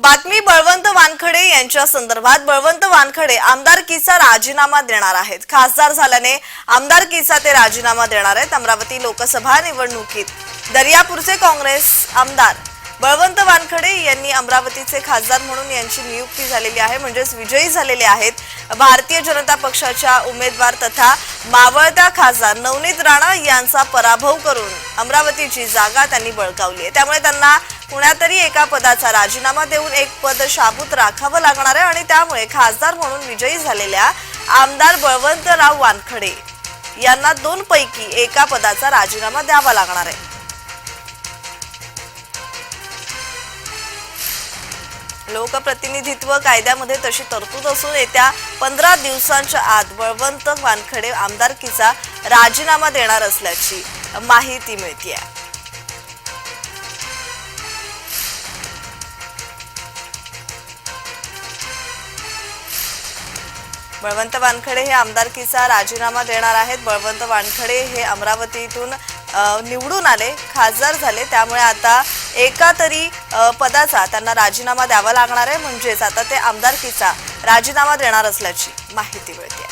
बातमी बळवंत वानखडे यांच्या संदर्भात बळवंत वानखडे आमदारकीचा राजीनामा देणार आहेत. खासदार झाल्याने आमदारकीचा ते राजीनामा देणार आहेत. अमरावती लोकसभा निवडणुकीत दर्यापूरचे काँग्रेस आमदार बळवंत वानखडे यांनी अमरावतीचे खासदार म्हणून यांची नियुक्ती झालेली आहे. म्हणजेच विजयी झालेले आहेत. भारतीय जनता पक्षाच्या उमेदवार तथा मावळत्या खासदार नवनीत राणा यांचा पराभव करून अमरावतीची जागा त्यांनी बळकावली आहे. त्यामुळे त्यांना कुणातरी एका पदाचा राजीनामा देऊन एक पद शाबूत राखावं लागणार आहे आणि त्यामुळे खासदार म्हणून विजयी झालेल्या आमदार बळवंतराव वानखडे यांना दोन पैकी एका पदाचा राजीनामा द्यावा लागणार आहे. लोकप्रतिनिधित्व कायद्यामध्ये तशी तरतूद असून येत्या पंधरा दिवसांच्या आत बळवंत वानखडे आमदारकीचा राजीनामा देणार असल्याची माहिती मिळते बळवंत वानखडे हे आमदारकीचा राजीनामा देणार आहेत. बळवंत वानखडे हे अमरावतीतून निवडून आले खासदार झाले. त्यामुळे आता एका तरी पदाचा त्यांना राजीनामा द्यावा लागणार आहे. म्हणजेच आता ते आमदारकीचा राजीनामा देणार असल्याची माहिती मिळते.